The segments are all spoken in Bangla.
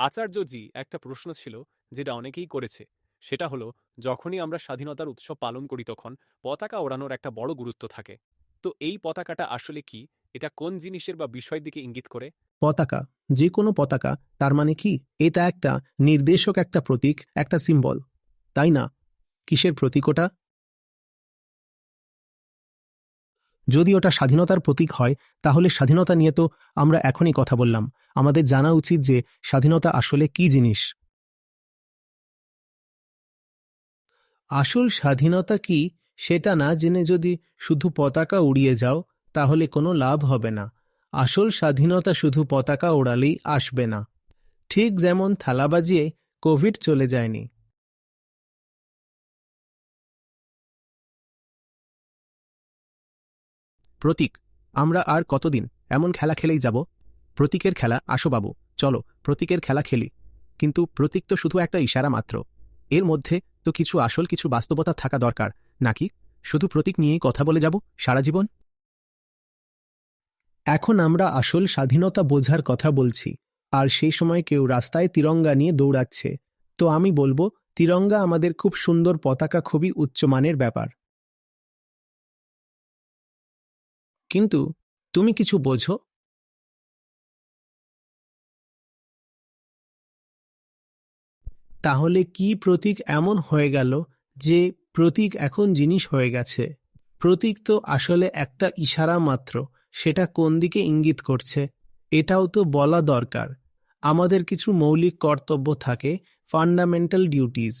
আচার্যজি একটা প্রশ্ন ছিল যেটা অনেকেই করেছে। সেটা হলো, যখনই আমরা স্বাধীনতার উৎসব পালন করি তখন পতাকা ওড়ানোর একটা বড় গুরুত্ব থাকে। তো এই পতাকাটা আসলে কি? এটা কোন জিনিসের বা বিষয়ের দিকে ইঙ্গিত করে? পতাকা যে কোনো পতাকা, তার মানে কি? এটা একটা নির্দেশক একটা প্রতীক, একটা সিম্বল। তাই না? কিসের প্রতীক ওটা? যদি ওটা স্বাধীনতার প্রতীক হয়, তাহলে স্বাধীনতা নিয়ে তো আমরা এখনই কথা বললাম। আমাদের জানা উচিত যে স্বাধীনতা আসলে কি জিনিস। আসল স্বাধীনতা কি সেটা না জেনে যদি শুধু পতাকা উড়িয়ে যাও, তাহলে কোনো লাভ হবে না। আসল স্বাধীনতা শুধু পতাকা ওড়ালেই আসবে না। ঠিক যেমন থালা বাজিয়ে কোভিড চলে যায়নি। প্রতীক, আমরা আর কতদিন এমন খেলা খেলেই যাব? প্রতীকের খেলা, আসো বাবু, চলো, প্রতীকের খেলা খেলি। কিন্তু প্রতীক তো শুধু একটা ইশারা মাত্র। এর মধ্যে তো কিছু আসল, কিছু বাস্তবতা থাকা দরকার, নাকি? শুধু প্রতীক নিয়েই কথা বলে যাব সারা জীবন? এখন আমরা আসল স্বাধীনতা বোঝার কথা বলছি, আর সেই সময় কেউ রাস্তায় তিরঙ্গা নিয়ে দৌড়াচ্ছে। তো আমি বলব, তিরঙ্গা আমাদের খুব সুন্দর পতাকা, খুবই উচ্চমানের ব্যাপার। কিন্তু তুমি কিছু বোঝো? তাহলে কি প্রতীক এমন হয়ে গেল যে প্রতীক এখন জিনিস হয়ে গেছে? প্রতীক তো আসলে একটা ইশারা মাত্র, সেটা কোন দিকে ইঙ্গিত করছে? এটাও তো বলা দরকার। আমাদের কিছু মৌলিক কর্তব্য থাকে ফান্ডামেন্টাল ডিউটিস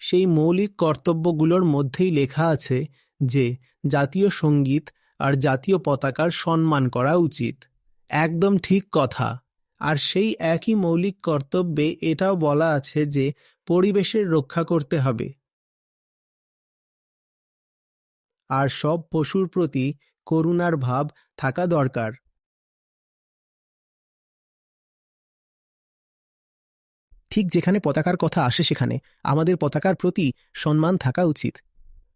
সেই মৌলিক কর্তব্যগুলোর মধ্যেই লেখা আছে যে জাতীয় সংগীত আর জাতীয় পতাকার সম্মান করা উচিত। একদম ঠিক কথা। আর সেই একই মৌলিক কর্তব্যে এটাও বলা আছে যে পরিবেশের রক্ষা করতে হবে। আর সব পশুর প্রতি করুণার ভাব থাকা দরকার। ঠিক যেখানে পতাকার কথা আসে সেখানে আমাদের পতাকার প্রতি সম্মান থাকা উচিত।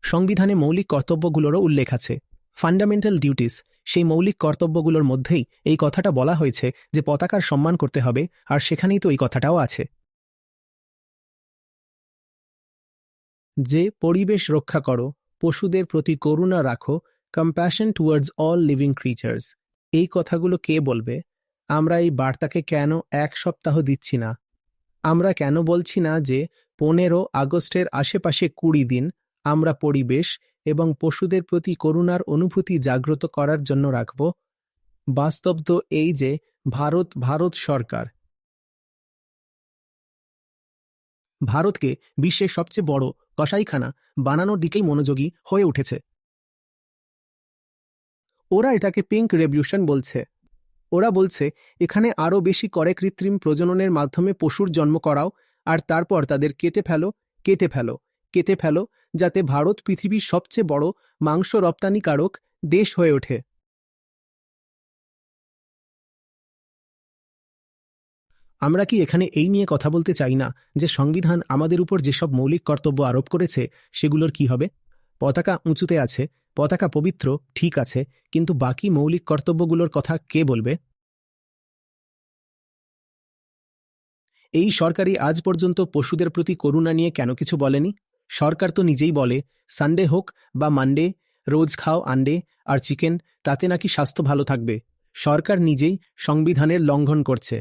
সংবিধানে মৌলিক কর্তব্যগুলোরও উল্লেখ আছে। ফান্ডামেন্টাল ডিউটিস সেই মৌলিক কর্তব্যগুলোর মধ্যেই এই কথাটা বলা হয়েছে যে পতাকার সম্মান করতে হবে, আর সেখানেই তো এই কথাটাও আছে। যে পরিবেশ রক্ষা করো, পশুদের প্রতি করুণা রাখো compassion towards all living creatures এই কথাগুলো কে বলবে? আমরা এই বার্তাকে কেন এক সপ্তাহ দিচ্ছি না? আমরা কেন বলছি না যে পনেরো আগস্টের আশেপাশে কুড়ি দিন আমরা পরিবেশ এবং পশুদের প্রতি করুণার অনুভূতি জাগ্রত করার জন্য রাখব। বাস্তব তো এই যে, ভারত ভারত সরকার। ভারতকে বিশ্বের সবচেয়ে বড় কসাইখানা বানানোর দিকেই মনোযোগী হয়ে উঠেছে। ওরা এটাকে পিঙ্ক রেভলিউশন বলছে। ওরা বলছে, এখানে আরও বেশি করে কৃত্রিম প্রজননের মাধ্যমে পশুর জন্ম করাও, আর তারপর তাদের কেটে ফেলো কেটে ফেলো কেটে ফেলো যাতে ভারত পৃথিবীর সবচেয়ে বড় মাংস রপ্তানিকারক দেশ হয়ে ওঠে। আমরা কি এখানে এই নিয়ে কথা বলতে চাই না যে সংবিধান আমাদের উপর যেসব মৌলিক কর্তব্য আরোপ করেছে, সেগুলোর কি হবে? পতাকা উঁচুতে আছে, পতাকা পবিত্র, ঠিক আছে, কিন্তু বাকি মৌলিক কর্তব্যগুলোর কথা কে বলবে? এই সরকারি আজ পর্যন্ত পশুদের প্রতি করুণা নিয়ে কেন কিছু বলেনি? সরকার তো নিজেই বলে সানডে হোক বা মানডে রোজ খাও আন্ডে আর চিকেন, তাতে নাকি স্বাস্থ্য ভালো থাকবে। সরকার নিজেই সংবিধানের লঙ্ঘন করছে।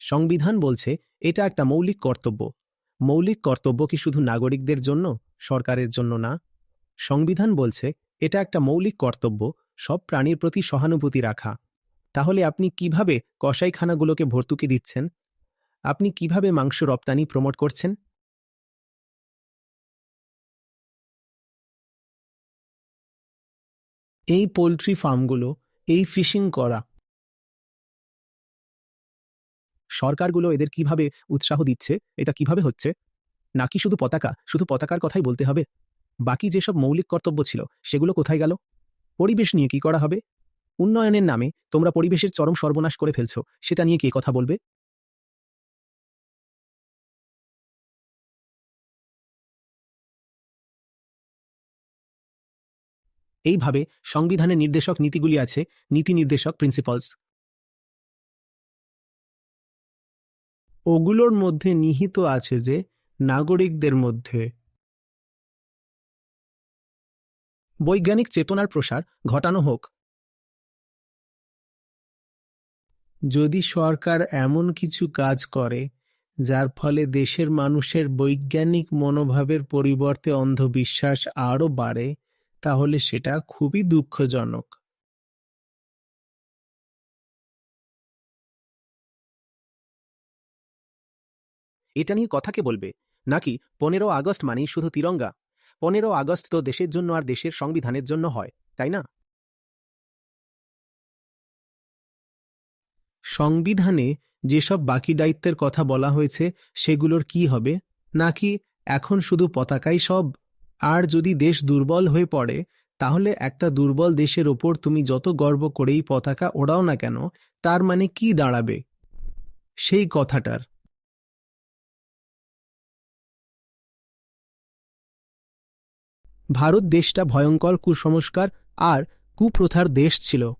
সংবিধান বলছে, এটা একটা মৌলিক কর্তব্য। মৌলিক কর্তব্য কি শুধু নাগরিকদের জন্য, সরকারের জন্য না? সংবিধান বলছে, এটা একটা মৌলিক কর্তব্য, সব প্রাণীর প্রতি সহানুভূতি রাখা। তাহলে আপনি কীভাবে কসাইখানাগুলোকে ভর্তুকি দিচ্ছেন? আপনি কীভাবে মাংস রপ্তানি প্রমোট করছেন? এই পোলট্রি ফার্মগুলো, এই ফিশিং করা সরকারগুলো এদের কীভাবে উৎসাহ দিচ্ছে, এটা কীভাবে হচ্ছে? নাকি শুধু পতাকা? শুধু পতাকার কথাই বলতে হবে? বাকি যেসব মৌলিক কর্তব্য ছিল, সেগুলো কোথায় গেল? পরিবেশ নিয়ে কি করা হবে? উন্নয়নের নামে তোমরা পরিবেশের চরম সর্বনাশ করে ফেলছো, সেটা নিয়ে কে কথা বলবে? এইভাবে সংবিধানের নির্দেশক নীতিগুলি আছে, নীতি নির্দেশক প্রিন্সিপালস ওগুলোর মধ্যে নিহিত আছে যে, নাগরিকদের মধ্যে বৈজ্ঞানিক চেতনার প্রসার ঘটানো হোক। যদি সরকার এমন কিছু কাজ করে, যার ফলে দেশের মানুষের বৈজ্ঞানিক মনোভাবের পরিবর্তে অন্ধবিশ্বাস আরও বাড়ে তাহলে সেটা খুবই দুঃখজনক। এটা নিয়ে কথা কে বলবে? নাকি পনেরো আগস্ট মানেই শুধু তিরঙ্গা? পনেরো আগস্ট তো দেশের জন্য আর দেশের সংবিধানের জন্য হয়, তাই না? সংবিধানে যেসব বাকি দায়িত্বের কথা বলা হয়েছে, সেগুলোর কি হবে? নাকি এখন শুধু পতাকাই সব? আর যদি দেশ দুর্বল হয়ে পড়ে, তাহলে একটা দুর্বল দেশের ওপর তুমি যত গর্ব করেই পতাকা ওড়াও না কেন, তার মানে কি দাঁড়াবে? সেই কথাটার। ভারত দেশটা ভয়ঙ্কর কুসংস্কার আর কুপ্রথার দেশ ছিল।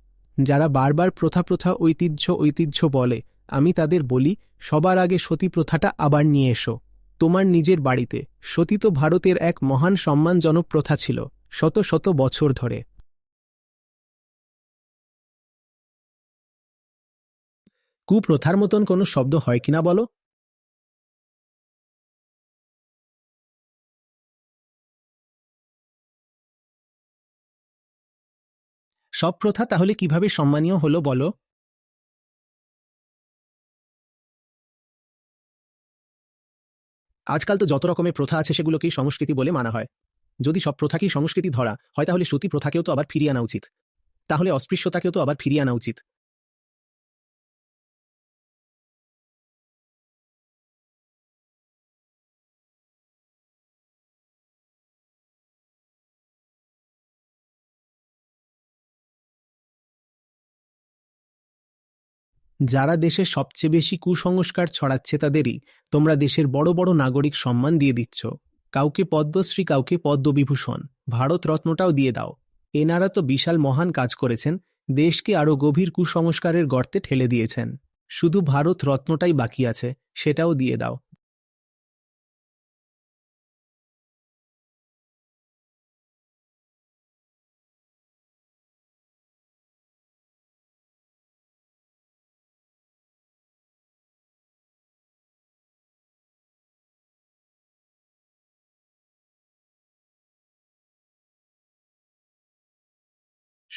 যারা বারবার প্রথা প্রথা ঐতিহ্য ঐতিহ্য বলে, আমি তাদের বলি, সবার আগে সতী প্রথাটা আবার নিয়ে এসো। তোমার নিজের বাড়িতে। সতী তো ভারতের এক মহান সম্মানজনক প্রথা ছিল, শত শত বছর ধরে। কুপ্রথার মতন কোনো শব্দ হয় কিনা বলো? সব প্রথা তাহলে কীভাবে সম্মানীয় হলো বলো? আজকাল তো যত রকমের প্রথা আছে সেগুলোকেই সংস্কৃতি বলে মানা হয়। যদি সব প্রথাকেই সংস্কৃতি ধরা, হয় তাহলে সতী প্রথাকেও তো আবার ফিরিয়ে আনা উচিত। তাহলে অস্পৃশ্যতাকেও তো আবার ফিরিয়ে আনা উচিত। যারা দেশে সবচেয়ে বেশি কুসংস্কার ছড়াচ্ছে তাদেরই তোমরা দেশের বড় বড় নাগরিক সম্মান দিয়ে দিচ্ছ। কাউকে পদ্মশ্রী, কাউকে পদ্মবিভূষণ, ভারত রত্নটাও দিয়ে দাও। এনারা তো বিশাল মহান কাজ করেছেন, দেশকে আরও গভীর কুসংস্কারের গর্তে ঠেলে দিয়েছেন। শুধু ভারত রত্নটাই বাকি আছে, সেটাও দিয়ে দাও।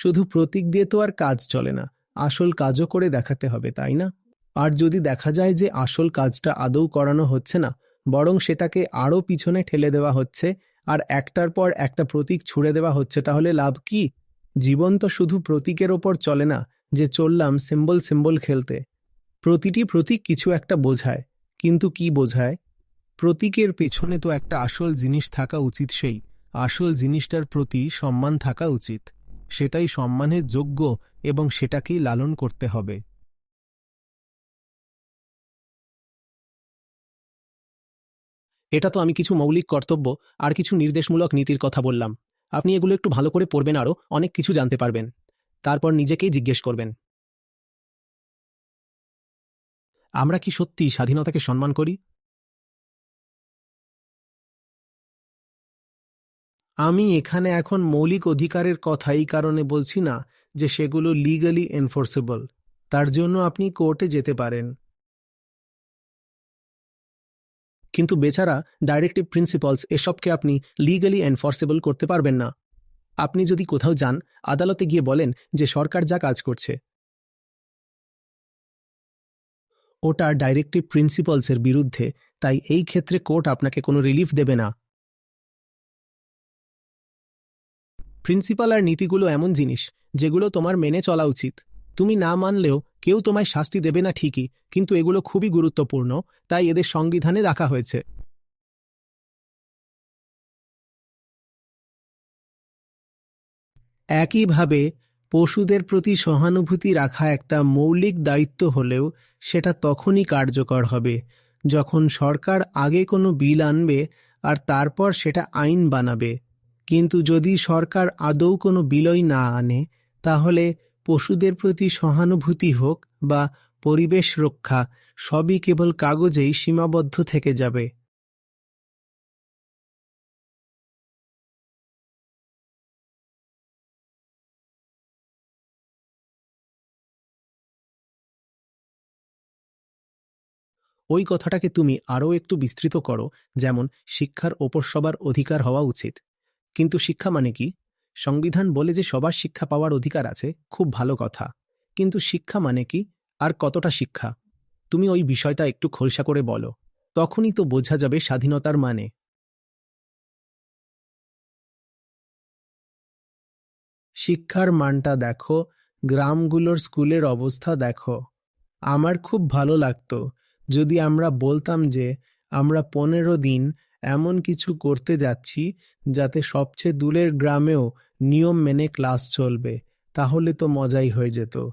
শুধু প্রতীক দিয়ে তো আর কাজ চলে না, আসল কাজও করে দেখাতে হবে, তাই না? আর যদি দেখা যায় যে আসল কাজটা আদৌ করানো হচ্ছে না, বরং সেটাকে আরও পিছনে ঠেলে দেওয়া হচ্ছে, আর একটার পর একটা প্রতীক ছুড়ে দেওয়া হচ্ছে, তাহলে লাভ কি? জীবন তো শুধু প্রতীকের ওপর চলে না, যে চললাম সিম্বল সিম্বল খেলতে। প্রতিটি প্রতীক কিছু একটা বোঝায়, কিন্তু কি বোঝায়? প্রতীকের পেছনে তো একটা আসল জিনিস থাকা উচিত সেই, আসল জিনিসটার প্রতি সম্মান থাকা উচিত। সেটাই সম্মানের যোগ্য এবং সেটাকেই লালন করতে হবে। এটা তো আমি কিছু মৌলিক কর্তব্য আর কিছু নির্দেশমূলক নীতির কথা বললাম। আপনি এগুলো একটু ভালো করে পড়বেন আরও অনেক কিছু জানতে পারবেন। তারপর নিজেকেই জিজ্ঞেস করবেন। আমরা কি সত্যি স্বাধীনতাকে সম্মান করি? আমি এখানে এখন মৌলিক অধিকারের কথা এই কারণে বলছি না যে সেগুলো লিগালি এনফোর্সেবল তার জন্য আপনি কোর্টে যেতে পারেন। কিন্তু বেচারা ডাইরেক্টিভ প্রিন্সিপালস এসবকে আপনি লিগালি এনফোর্সেবল করতে পারবেন না। আপনি যদি কোথাও যান, আদালতে গিয়ে বলেন যে সরকার যা কাজ করছে। ওটা ডাইরেক্টিভ প্রিন্সিপালসের বিরুদ্ধে, তাই এই ক্ষেত্রে কোর্ট আপনাকে কোনো রিলিফ দেবে না। প্রিন্সিপাল আর নীতিগুলো এমন জিনিস, যেগুলো তোমার মেনে চলা উচিত। তুমি না মানলেও কেউ তোমায় শাস্তি দেবে না ঠিকই, কিন্তু এগুলো খুবই গুরুত্বপূর্ণ, তাই এদের সংবিধানে রাখা হয়েছে। একইভাবে, পশুদের প্রতি সহানুভূতি রাখা একটা মৌলিক দায়িত্ব হলেও সেটা তখনই কার্যকর হবে, যখন সরকার আগে কোনো বিল আনবে আর তারপর সেটা আইন বানাবে। কিন্তু যদি সরকার আদৌ কোনো বিলয় না আনে, তাহলে পশুদের প্রতি সহানুভূতি হোক বা পরিবেশ রক্ষা, সবই কেবল কাগজেই সীমাবদ্ধ থেকে যাবে। ওই কথাটাকে তুমি আরও একটু বিস্তৃত করো, যেমন শিক্ষার ওপর সবার অধিকার হওয়া উচিত। কিন্তু শিক্ষা মানে কি? সংবিধান বলে যে সবার শিক্ষা পাওয়ার অধিকার আছে, খুব ভালো কথা। কিন্তু শিক্ষা মানে কি? আর কতটা শিক্ষা? তুমি ওই বিষয়টা একটু খোলসা করে বলো। তখনই তো বোঝা যাবে স্বাধীনতার মানে। শিক্ষার মানটা দেখো, গ্রামগুলোর স্কুলের অবস্থা দেখো। আমার খুব ভালো লাগতো যদি আমরা বলতাম যে আমরা পনেরো দিন এমন কিছু করতে যাচ্ছি যাতে সবচেয়ে দূরের গ্রামেও নিয়ম মেনে ক্লাস চলবে, তাহলে তো মজাই হয়ে যেত।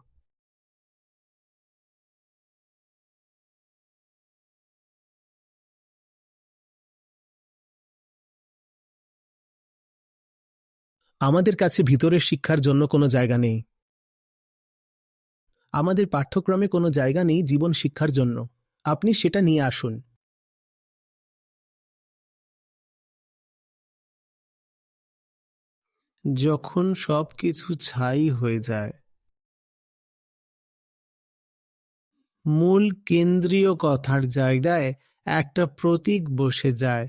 আমাদের কাছে ভিতরের শিক্ষার জন্য কোনো জায়গা নেই। আমাদের পাঠ্যক্রমে কোনো জায়গা নেই জীবন শিক্ষার জন্য। আপনি সেটা নিয়ে আসুন। যখন সব কিছু ছাই হয়ে যায়। মূল কেন্দ্রীয় কথার জায়গায় একটা প্রতীক বসে যায়।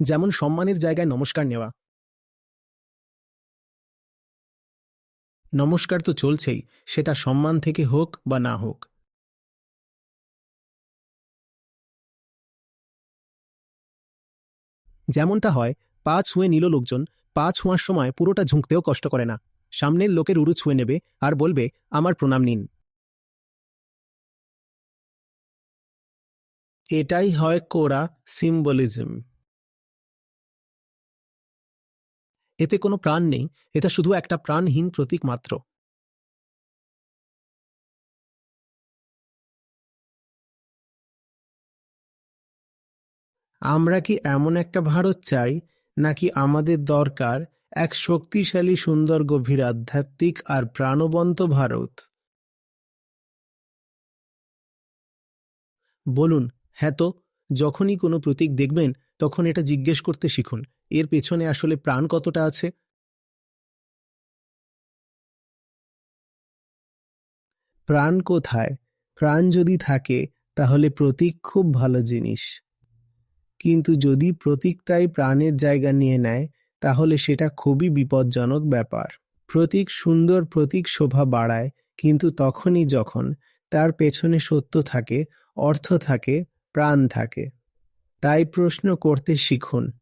যেমন সম্মানের জায়গায় নমস্কার নেওয়া। নমস্কার তো চলছেই, সেটা সম্মান থেকে হোক বা না হোক। যেমনটা হয়, পা ছুঁয়ে নিল লোকজন, পা ছোঁয়ার সময় পুরোটা ঝুঁকতেও কষ্ট করে না। সামনের লোকের উরু ছুঁয়ে নেবে আর বলবে, আমার প্রণাম নিন। এটাই হয় কোরা সিম্বলিজম। এতে কোনো প্রাণ নেই, এটা শুধু একটা প্রাণহীন প্রতীক মাত্র। আমরা কি এমন একটা ভারত চাই, নাকি আমাদের দরকার এক শক্তিশালী, সুন্দর, গভীর, আধ্যাত্মিক আর প্রাণবন্ত ভারত? বলুন হ্যাঁ তো, যখনই কোনো প্রতীক দেখবেন, তখন এটা জিজ্ঞেস করতে শিখুন, এর পেছনে আসলে প্রাণ কতটা আছে? প্রাণ কোথায়? প্রাণ যদি থাকে, তাহলে প্রতীক খুব ভালো জিনিস। কিন্তু যদি প্রতীক তাই প্রাণের জায়গা নিয়ে নেয়, তাহলে সেটা খুবই বিপজ্জনক ব্যাপার। প্রতীক সুন্দর প্রতীক শোভা বাড়ায়, কিন্তু তখনই যখন তার পেছনে সত্য থাকে, অর্থ থাকে, প্রাণ থাকে। তাই প্রশ্ন করতে শিখুন।